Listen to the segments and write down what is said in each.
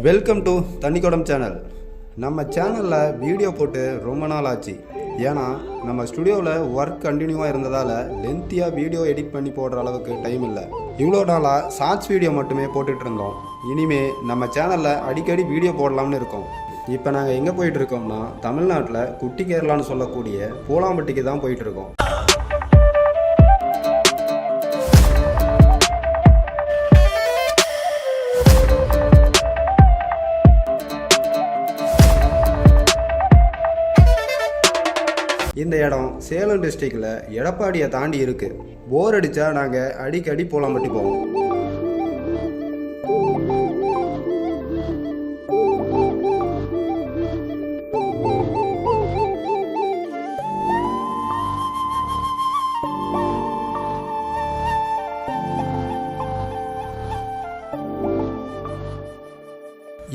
Welcome to தண்ணிக்குடம் channel நம்ம சேனலில் video போட்டு ரொம்ப நாள் ஆச்சு. ஏன்னா நம்ம ஸ்டுடியோவில் ஒர்க் கண்டினியூவாக இருந்ததால் லென்த்தியாக வீடியோ எடிட் பண்ணி போடுற அளவுக்கு டைம் இல்லை. இவ்வளோ நாளாக ஷார்ட்ஸ் வீடியோ மட்டுமே போட்டுட்டு இருந்தோம். இனிமே நம்ம சேனலில் அடிக்கடி வீடியோ போடலாம்னு இருக்கோம். இப்போ நாங்கள் எங்கே போயிட்டு இருக்கோம்னா தமிழ்நாட்டில் குட்டி கேரளான்னு சொல்லக்கூடிய பூலாம்பட்டிக்கு தான் போயிட்டு இந்த இடம் சேலம் டிஸ்ட்ரிக்டில் எடப்பாடியை தாண்டி இருக்குது போர் அடித்தா நாங்கள் அடிக்கடி போலாம்பட்டி போவோம்.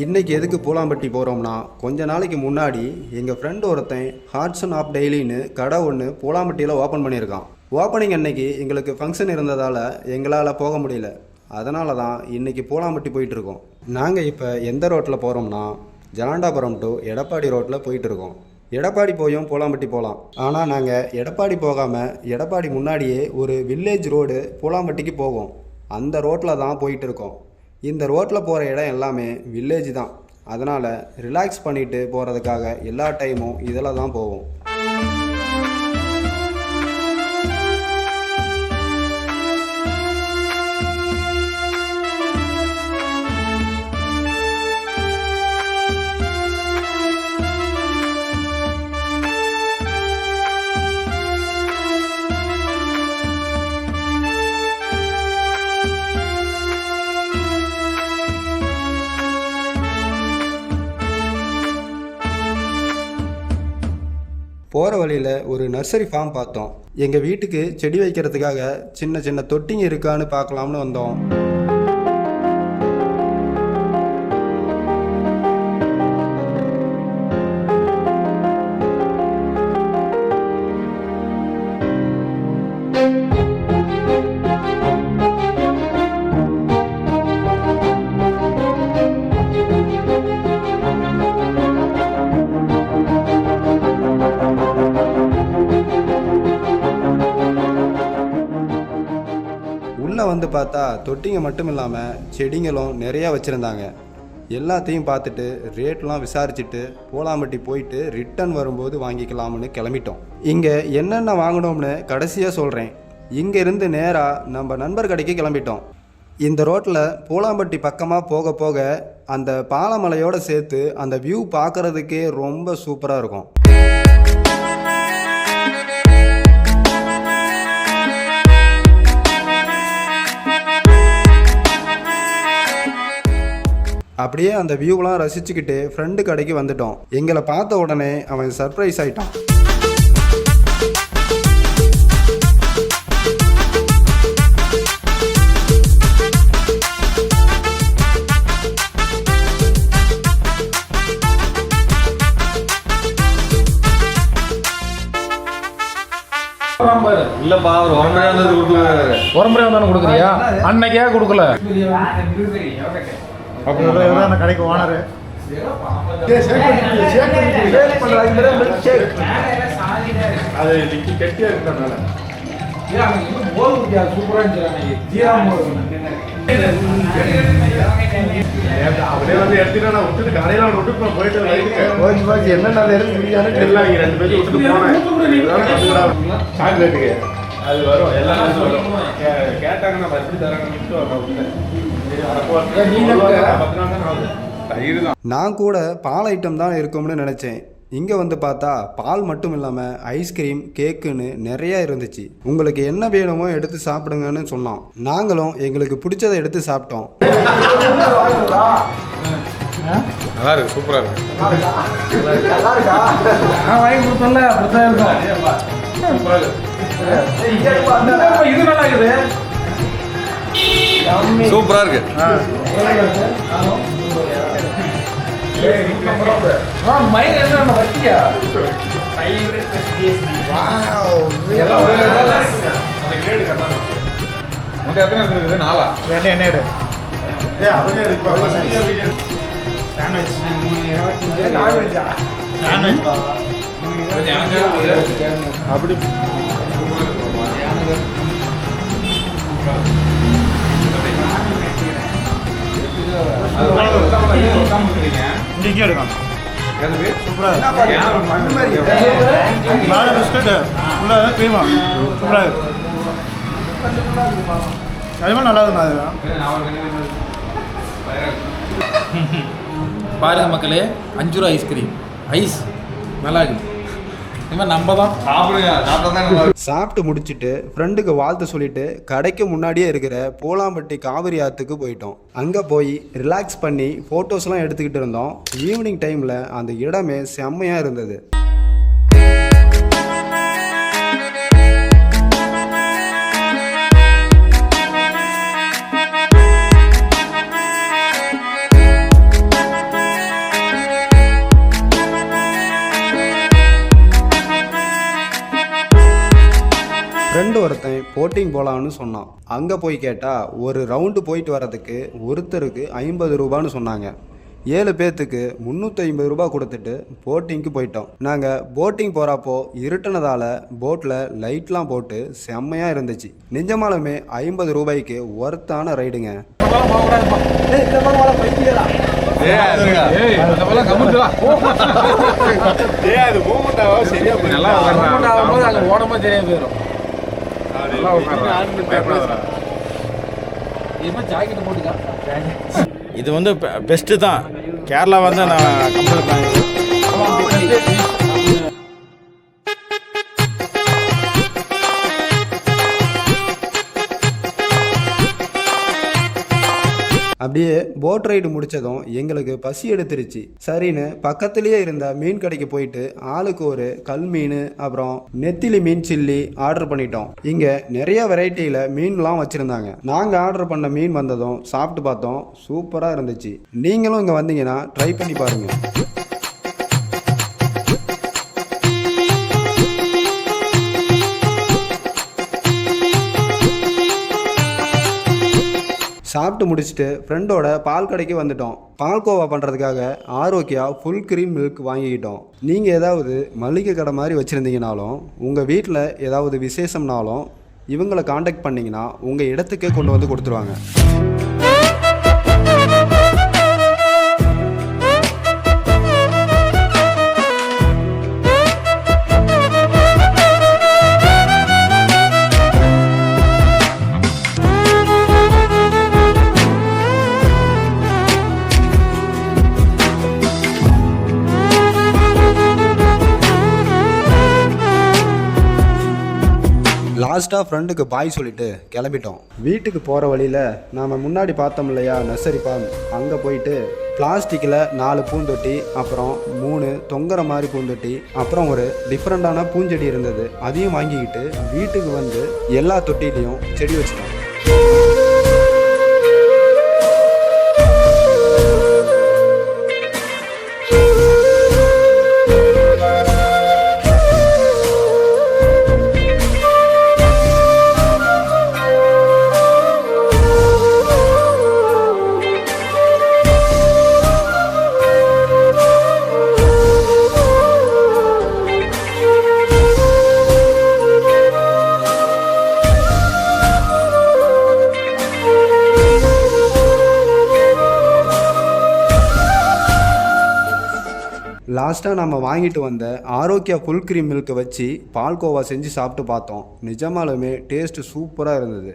இன்றைக்கி எதுக்கு பூலாம்பட்டி போகிறோம்னா கொஞ்ச நாளைக்கு முன்னாடி எங்கள் ஃப்ரெண்ட் ஒருத்தன் ஹார்ட்ஸ் ஆஃப் டெய்லின்னு கடை ஒன்று பூலாம்பட்டியில் ஓப்பன் பண்ணியிருக்கான். ஓப்பனிங் அன்னைக்கு எங்களுக்கு ஃபங்க்ஷன் இருந்ததால் எங்களால் போக முடியல. அதனால தான் இன்னைக்கு பூலாம்பட்டி போயிட்டுருக்கோம். நாங்கள் இப்போ எந்த ரோட்டில் போகிறோம்னா ஜலாண்டாபுரம் டு எடப்பாடி ரோட்டில் போயிட்டுருக்கோம். எடப்பாடி போயும் பூலாம்பட்டி போகலாம் ஆனால் நாங்கள் எடப்பாடி போகாமல் எடப்பாடி முன்னாடியே ஒரு வில்லேஜ் ரோடு பூலாம்பட்டிக்கு போவோம். அந்த ரோட்டில் தான் போயிட்டு இருக்கோம் இந்த ரோட்டில் போகிற இடம் எல்லாமே வில்லேஜ் தான். அதனால் ரிலாக்ஸ் பண்ணிவிட்டு போகிறதுக்காக எல்லா டைமும் இதில் தான் போவோம். போகிற வழியில் ஒரு நர்சரி ஃபார்ம் பார்த்தோம். எங்கள் வீட்டுக்கு செடி வைக்கிறதுக்காக சின்ன சின்ன தொட்டிங்க இருக்கான்னு பார்க்கலாம்னு வந்தோம். வந்து பார்த்தா தொட்டிங்க மட்டும் இல்லாமல் செடிங்களும் நிறையா வச்சுருந்தாங்க. எல்லாத்தையும் பார்த்துட்டு ரேட்லாம் விசாரிச்சுட்டு போலாம்பட்டி போயிட்டு ரிட்டர்ன் வரும்போது வாங்கிக்கலாம்னு கிளம்பிட்டோம். இங்கே என்னென்ன வாங்கினோம்னு கடைசியாக சொல்கிறேன் இங்கேருந்து நேராக நம்ம நண்பர் கடைக்கு கிளம்பிட்டோம். இந்த ரோட்டில் பூலாம்பட்டி பக்கமாக போக போக அந்த பாலமலையோடு சேர்த்து அந்த வியூ பார்க்குறதுக்கே ரொம்ப சூப்பராக இருக்கும். அப்படியே அந்த வியூவெலாம் ரசிச்சுக்கிட்டு ஃப்ரெண்டு கடைக்கு வந்துட்டோம். எங்களை பார்த்த உடனே அவன் சர்ப்ரைஸ் ஆயிட்டான். இல்லப்பா அவர் ஒன்றரை இருந்தது கொடுத்துருவாரு. உரம்பரையா தானே கொடுக்குறியா? அன்னைக்கே கொடுக்கல. அந்த கடைக்கு ஓனரு. அது லிக்கி கெட்டியா இருக்கிறதுனால அவரே வந்து எடுத்துட்டு நான் விட்டுட்டு கடையில அவனை விட்டுட்டு நான் போயிட்டு வயிற்றுக்கு என்னென்ன எல்லாம் இங்க ரெண்டு பேரும் விட்டுட்டு போனேன். சாக்லேட்டுக்கு. அது வரும். எல்லாம் வரும். தராங்கன்னு நான் கூட பால் ஐட்டம் தான் இருக்கும்னு நினச்சேன். இங்கே வந்து பார்த்தா பால் மட்டும் இல்லாமல் ஐஸ்கிரீம் கேக்குன்னு நிறைய இருந்துச்சு. உங்களுக்கு என்ன வேணுமோ எடுத்து சாப்பிடுங்கன்னு சொன்னோம் நாங்களும் எங்களுக்கு பிடிச்சதை எடுத்து சாப்பிட்டோம். நல்லா இருக்கு. இது நல்லா இருக்குது சூப்பரா இருக்கு? நாலா? என்ன என்ன அப்படி இங்கே நாலு பிஸ்கட் ஃபுல்லாக க்ரீமா சூப்பராக அதுமாதிரி நல்லா இருக்குண்ணா அது பாருங்க மக்களே அஞ்சு ரூபா ஐஸ்கிரீம். ஐஸ் நல்லா இருக்கு நம்ம தான் சாப்பிடுங்க சாப்பிட்டா தான் நல்லா இருக்கும். சாப்பிட்டு முடிச்சிட்டு ஃப்ரெண்டுக்கு வாழ்த்து சொல்லிட்டு கடைக்கு முன்னாடியே இருக்கிற பூலாம்பட்டி காவிரி ஆற்றுக்கு போயிட்டோம். அங்கே போய் ரிலாக்ஸ் பண்ணி ஃபோட்டோஸ்லாம் எடுத்துக்கிட்டு இருந்தோம். ஈவினிங் டைமில் அந்த இடமே செம்மையாக இருந்தது. ஃப்ரெண்டு ஒருத்தன் போட்டிங் போகலான்னு சொன்னான். அங்கே போய் கேட்டால் ஒரு ரவுண்டு போயிட்டு வர்றதுக்கு ஒருத்தருக்கு ஐம்பது ரூபான்னு சொன்னாங்க. ஏழு பேர்த்துக்கு முந்நூற்றி ஐம்பது ரூபா கொடுத்துட்டு போட்டிங்க்கு போயிட்டோம். நாங்கள் போட்டிங் போகிறப்போ இருட்டுனதால் போட்டில் லைட்லாம் போட்டு செம்மையாக இருந்துச்சு. நிஜமாலுமே ஐம்பது ரூபாய்க்கு ஒர்த்தான ரைடுங்க. ஓடமா தெரியாம போயிடும் நல்லா உட்கார்றா இப்போ ஜாக்கெட் போட்டுக்கா இது வந்து பெஸ்ட்டு தான். கேரளா வந்து நான் கம்பெனி பண்ணேன் அப்படியே போட் ரைடு முடிச்சதும் எங்களுக்கு பசி எடுத்துருச்சு. சரின்னு பக்கத்துலேயே இருந்த மீன் கடைக்கு போயிட்டு ஆளுக்கு ஒரு கல் மீன் அப்புறம் நெத்திலி மீன் சில்லி ஆர்டர் பண்ணிட்டோம். இங்கே நிறைய வெரைட்டியில் மீன்லாம் வச்சுருந்தாங்க. நாங்கள் ஆர்டர் பண்ண மீன் வந்ததும் சாப்பிட்டு பார்த்தோம். சூப்பராக இருந்துச்சு. நீங்களும் இங்கே வந்தீங்கன்னா ட்ரை பண்ணி பாருங்கள் சாப்பிட்டு முடிச்சுட்டு ஃப்ரெண்டோட பால் கடைக்கு வந்துட்டோம். பால்கோவா பண்ணுறதுக்காக ஆரோக்கியா ஃபுல் க்ரீம் மில்க் வாங்கிக்கிட்டோம். நீங்கள் ஏதாவது மளிகை கடை மாதிரி வச்சுருந்தீங்கனாலும் உங்கள் வீட்டில் ஏதாவது விசேஷம்னாலும் இவங்களை காண்டாக்ட் பண்ணிங்கன்னா உங்கள் இடத்துக்கே கொண்டு வந்து கொடுத்துருவாங்க. லாஸ்ட்டாக ஃப்ரெண்டுக்கு பாய் சொல்லிட்டு கிளம்பிட்டோம். வீட்டுக்கு போகிற வழியில் நாம் முன்னாடி பார்த்தோம் இல்லையா நர்சரி ஃபார்ம் அங்கே போயிட்டு பிளாஸ்டிக்கில் நாலு பூந்தொட்டி அப்புறம் மூணு தொங்குற மாதிரி பூந்தொட்டி அப்புறம் ஒரு டிஃப்ரெண்ட்டான பூஞ்செடி இருந்தது. அதையும் வாங்கிக்கிட்டு வீட்டுக்கு வந்து எல்லா தொட்டிலையும் செடி வச்சுட்டோம். லாஸ்ட்டாக நம்ம வாங்கிட்டு வந்த ஆரோக்கியா ஃபுல் க்ரீம் மில்க்கை வச்சு பால்கோவா செஞ்சு சாப்பிட்டு பார்த்தோம். நிஜமாலுமே டேஸ்ட்டு சூப்பராக இருந்தது.